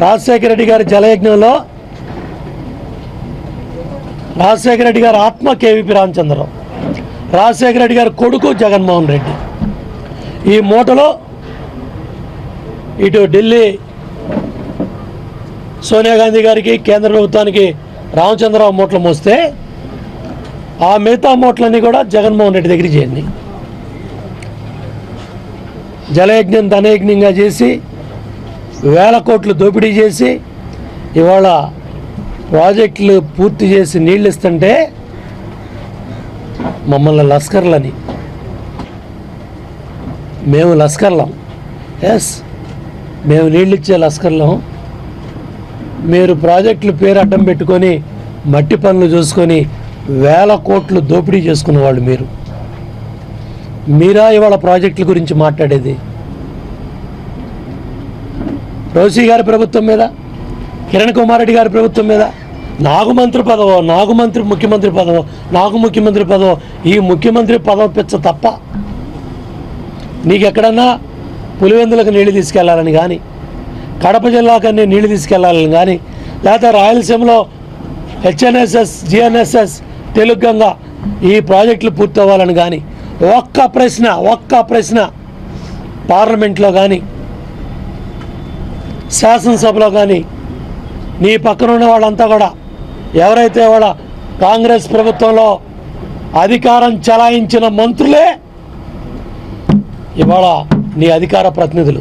రాజశేఖర రెడ్డి గారి జలయజ్ఞంలో రాజశేఖర రెడ్డి గారి ఆత్మ కేవీపీ రామచంద్రరావు రాజశేఖర రెడ్డి గారి కొడుకు జగన్మోహన్ రెడ్డి. ఈ మూటలో ఇటు ఢిల్లీ సోనియా గాంధీ గారికి కేంద్ర ప్రభుత్వానికి రామచంద్రరావు మూటలు మోస్తే ఆ మిగతా మూటలన్నీ కూడా జగన్మోహన్ రెడ్డి దగ్గరికి చేయండి. జలయజ్ఞం ధనయజ్ఞంగా చేసి వేల కోట్లు దోపిడీ చేసి ఇవాళ ప్రాజెక్టులు పూర్తి చేసి నీళ్ళు ఇస్తుంటే మమ్మల్ని లస్కర్లని. మేము లస్కర్లం. ఎస్ మేము నీళ్ళు ఇచ్చే లస్కర్లం. మీరు ప్రాజెక్టులు పేరు అడ్డం పెట్టుకొని మట్టి పనులు చూసుకొని వేల కోట్లు దోపిడీ చేసుకున్న వాళ్ళు మీరు. మీరా ఇవాళ ప్రాజెక్టుల గురించి మాట్లాడేది? రోసీ గారి ప్రభుత్వం మీద కిరణ్ కుమార్ రెడ్డి గారి ప్రభుత్వం మీద నాగు మంత్రి పదవో నాగు మంత్రి ముఖ్యమంత్రి పదవో నాగు ముఖ్యమంత్రి పదవో ఈ ముఖ్యమంత్రి పదవి పిచ్చ తప్ప నీకు ఎక్కడన్నా పులివెందులకు నీళ్ళు తీసుకెళ్ళాలని కానీ కడప జిల్లాకన్నీ నీళ్ళు తీసుకెళ్ళాలని కానీ లేకపోతే రాయలసీమలో హెచ్ఎన్ఎస్ఎస్ జిఎన్ఎస్ఎస్ తెలుగంగా ఈ ప్రాజెక్టులు పూర్తవ్వాలని కానీ ఒక్క ప్రశ్న ఒక్క ప్రశ్న పార్లమెంట్లో కానీ శాసనసభలో కానీ నీ పక్కన ఉన్న వాళ్ళంతా కూడా ఎవరైతే వాళ్ళ కాంగ్రెస్ ప్రభుత్వంలో అధికారం చలాయించిన మంత్రులే ఇవాళ నీ అధికార ప్రతినిధులు.